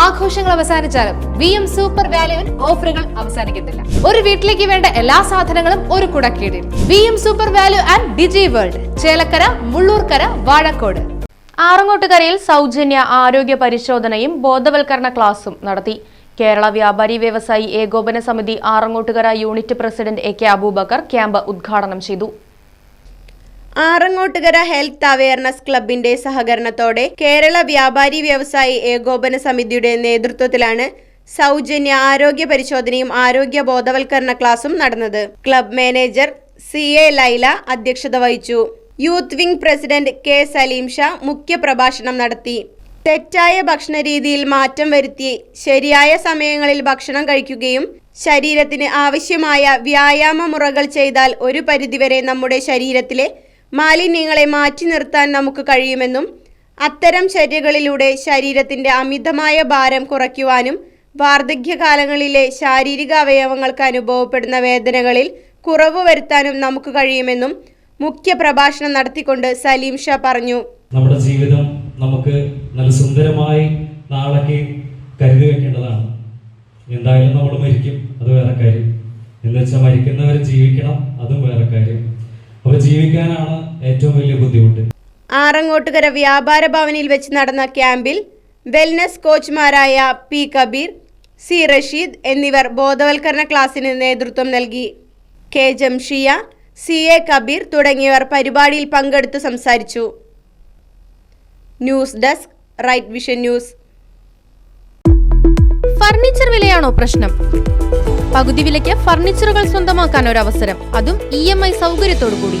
ആഘോഷങ്ങൾ അവസാനിച്ചാലും V M super വാല്യുവിൽ ഓഫറുകൾ അവസാനിക്കുന്നില്ല ഒരു വീട്ടിലേക്ക് വേണ്ട എല്ലാ സാധനങ്ങളും ഒരു കുടക്കീടിൽ. V M super value and digi world Chelakkara Mullurkara Vazhakode. ആറങ്ങോട്ടുകരയിൽ സൗജന്യ ആരോഗ്യ പരിശോധനയും ബോധവൽക്കരണ ക്ലാസും നടത്തി. കേരള വ്യാപാരി വ്യവസായി ഏകോപന സമിതി Arangottukara unit president A K Abubakar camp ഉദ്ഘാടനം ചെയ്തു. ആറങ്ങോട്ടുകര ഹെൽത്ത് അവയർനെസ് ക്ലബിന്റെ സഹകരണത്തോടെ കേരള വ്യാപാരി വ്യവസായി ഏകോപന സമിതിയുടെ നേതൃത്വത്തിലാണ് സൗജന്യ ആരോഗ്യ പരിശോധനയും ആരോഗ്യ ബോധവൽക്കരണ ക്ലാസും നടന്നത്. Club manager C A Laila അധ്യക്ഷത വഹിച്ചു. Youth wing president K Saleem Shah മുഖ്യപ്രഭാഷണം നടത്തി. തെറ്റായ ഭക്ഷണ രീതിയിൽ മാറ്റം വരുത്തി ശരിയായ സമയങ്ങളിൽ ഭക്ഷണം കഴിക്കുകയും ശരീരത്തിന് ആവശ്യമായ വ്യായാമ മുറകൾ ചെയ്താൽ ഒരു പരിധിവരെ നമ്മുടെ ശരീരത്തിലെ മാലിന്യങ്ങളെ മാറ്റി നിർത്താൻ നമുക്ക് കഴിയുമെന്നും അത്തരം ചര്യകളിലൂടെ ശരീരത്തിന്റെ അമിതമായ ഭാരം കുറയ്ക്കുവാനും വാർദ്ധക്യകാലങ്ങളിലെ ശാരീരിക അവയവങ്ങൾക്ക് അനുഭവപ്പെടുന്ന വേദനകളിൽ കുറവ് വരുത്താനും നമുക്ക് കഴിയുമെന്നും മുഖ്യ പ്രഭാഷണം നടത്തിക്കൊണ്ട് സലീം ഷാ പറഞ്ഞു. നമ്മുടെ ജീവിതം നമുക്ക് നല്ല സുന്ദരമായി നാളേക്ക് കരുതി വെക്കേണ്ടതാണ്. എന്തായാലും നമ്മൾ മരിക്കും അത് വേറെ കാര്യം. എന്ന് വെച്ചാൽ മരിക്കുന്നവർ ജീവിക്കണം അതും വേറെ കാര്യം അപ്പൊ ജീവിക്കാനാണ് ഏറ്റവും വലിയ ബുദ്ധിമുട്ട്. ആറങ്ങോട്ടുകര വ്യാപാര ഭവനിൽ വെച്ച് നടന്ന ക്യാമ്പിൽ വെൽനസ് കോച്ച്മാരായ പി കബീർ സി റഷീദ് എന്നിവർ ബോധവൽക്കരണ ക്ലാസ്സിന് നേതൃത്വം നൽകി. K Jamshiya C A Kabeer തുടങ്ങിയവർ പരിപാടിയിൽ പങ്കെടുത്ത് സംസാരിച്ചു. News desk right vision news. Furniture വിലയാണോ പ്രശ്നം? പകുതി വിലയ്ക്ക് ഫർണിച്ചറുകൾ സ്വന്തമാക്കാൻ ഒരു അവസരം അതും ഇ എം ഐ സൗകര്യത്തോടു കൂടി